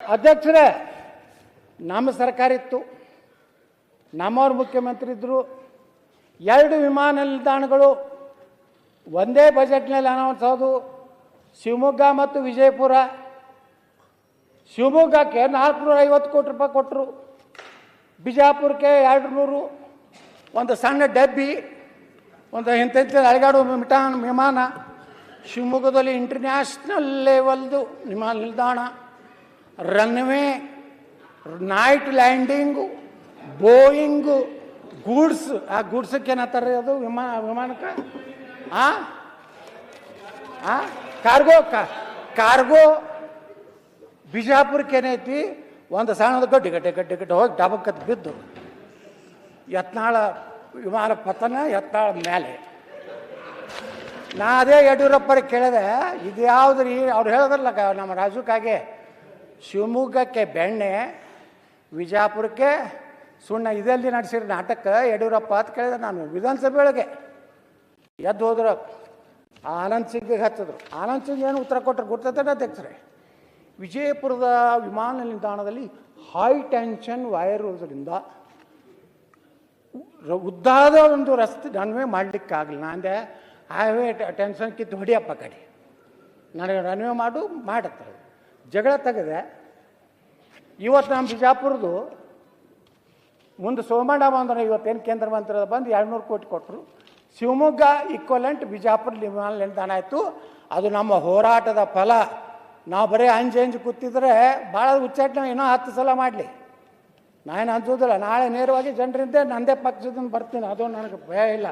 ಅಧ್ಯಕ್ಷರೇ, ನಮ್ಮ ಸರ್ಕಾರ ಇತ್ತು. ನಮ್ಮವ್ರ ಮುಖ್ಯಮಂತ್ರಿ ಇದ್ದರು ಎರಡು ವಿಮಾನ ನಿಲ್ದಾಣಗಳು ಒಂದೇ ಬಜೆಟ್ನಲ್ಲಿ ಅನೌನ್ಸ್ ಆದವು. ಶಿವಮೊಗ್ಗ ಮತ್ತು ವಿಜಯಪುರ. ಶಿವಮೊಗ್ಗಕ್ಕೆ ನಾಲ್ಕುನೂರ ಐವತ್ತು ಕೋಟಿ ರೂಪಾಯಿ ಕೊಟ್ಟರು ಬಿಜಾಪುರಕ್ಕೆ ಎರಡು ನೂರು ಒಂದು ಸಣ್ಣ ಡಬ್ಬಿ, ಒಂದು ಇಂಥ ಅಳಗಾಡು ಮಿಟಾನ್ ವಿಮಾನ. ಶಿವಮೊಗ್ಗದಲ್ಲಿ ಇಂಟರ್ನ್ಯಾಷನಲ್ ಲೆವೆಲ್ದು ವಿಮಾನ ನಿಲ್ದಾಣ. Runway night landing Boeing goods ಆ ಗೂಡ್ಸಕ್ಕೆ ಏನಂತಾರೆ ಅದು? ವಿಮಾನ, ವಿಮಾನಕ್ಕೆ? ಆ? ಕಾರ್ಗೋ ಕಾರ್ಗೋ ಬಿಜಾಪುರಕ್ಕೆ ಏನೈತಿ? ಒಂದು ಸಣ್ಣದ ಗಡ್ಡಿ, ಗಡ್ಡೆ ಗಡ್ಡೆ ಗಡ್ಡೆ ಹೋಗಿ ಡಬಕ್ಕದ್ ಬಿದ್ದು ಯತ್ನಾಳ ವಿಮಾನ ಪತನ, ಯತ್ನಾಳ ಮೇಲೆ. ನಾ ಅದೇ ಯಡಿಯೂರಪ್ಪರಿಗೆ ಕೇಳಿದೆ ಇದು ಯಾವ್ದು ರೀ ಅವ್ರು ಹೇಳಿದ್ರಲ್ಲ ನಮ್ಮ ರಾಜುಕಾಗೆ ಶಿವಮೊಗ್ಗಕ್ಕೆ ಬೆಣ್ಣೆ, ವಿಜಾಪುರಕ್ಕೆ ಸುಣ್ಣ, ಇದೆಲ್ಲಿ ನಡೆಸಿರೋ ನಾಟಕ ಯಡಿಯೂರಪ್ಪ ಅಂತ ಕೇಳಿದೆ ನಾನು ವಿಧಾನಸಭೆ ಒಳಗೆ. ಎದ್ದು ಹೋದ್ರು. ಆನಂದ್ ಸಿಂಗ್ಗೆ ಹಚ್ಚಿದ್ರು ಆನಂದ್ ಸಿಂಗ್ ಏನು ಉತ್ತರ ಕೊಟ್ಟರು ಗೊತ್ತೈತೆ ಅಧ್ಯಕ್ಷರೇ. ವಿಜಯಪುರದ ವಿಮಾನ ನಿಲ್ದಾಣದಲ್ಲಿ ಹೈ ಟೆನ್ಷನ್ ವೈರ್ ಇರೋದ್ರಿಂದ ಉದ್ದಾದ ಒಂದು ರಸ್ತೆ ರನ್ವೇ ಮಾಡಲಿಕ್ಕಾಗಲಿಲ್ಲ. ಅಂದೆ ಹೈವೇ ಟೆನ್ಷನ್ ಕಿತ್ತು ಹೊಡಿಯಪ್ಪ ಕಡೆ. ನನಗೆ ರನ್ವೇ ಮಾಡು, ಮಾಡತ್ತೆ. ಜಗಳ ತೆಗೆದೆ. ಇವತ್ತು ನಮ್ಮ ಬಿಜಾಪುರದು ಮುಂದೆ ಸೋಮಣ್ಣ ಬಂದ್ರೆ ಇವತ್ತೇನು ಕೇಂದ್ರ ಮಂತ್ರಿ ಬಂದು ಎರಡುನೂರು ಕೋಟಿ ಕೊಟ್ಟರು. ಶಿವಮೊಗ್ಗ ಈಕ್ವಲೆಂಟ್ ಬಿಜಾಪುರ ವಿಮಾನ ನಿಲ್ದಾಣ ಆಯಿತು. ಅದು ನಮ್ಮ ಹೋರಾಟದ ಫಲ. ನಾವು ಬರೀ ಅಂಜು ಅಂಜು ಕೂತಿದ್ರೆ ಭಾಳ ಉಚ್ಚಾಟನೆ ಇನ್ನೂ ಹತ್ತು ಸಲ ಮಾಡಲಿ. ನಾನು ಅನ್ಸೋದಿಲ್ಲ ನಾಳೆ ನೇರವಾಗಿ ಜನರಿಂದ ನಂದೇ ಪಕ್ಷದಿಂದ ಬರ್ತೀನಿ. ಅದು ನನಗೆ ಭಯ ಇಲ್ಲ.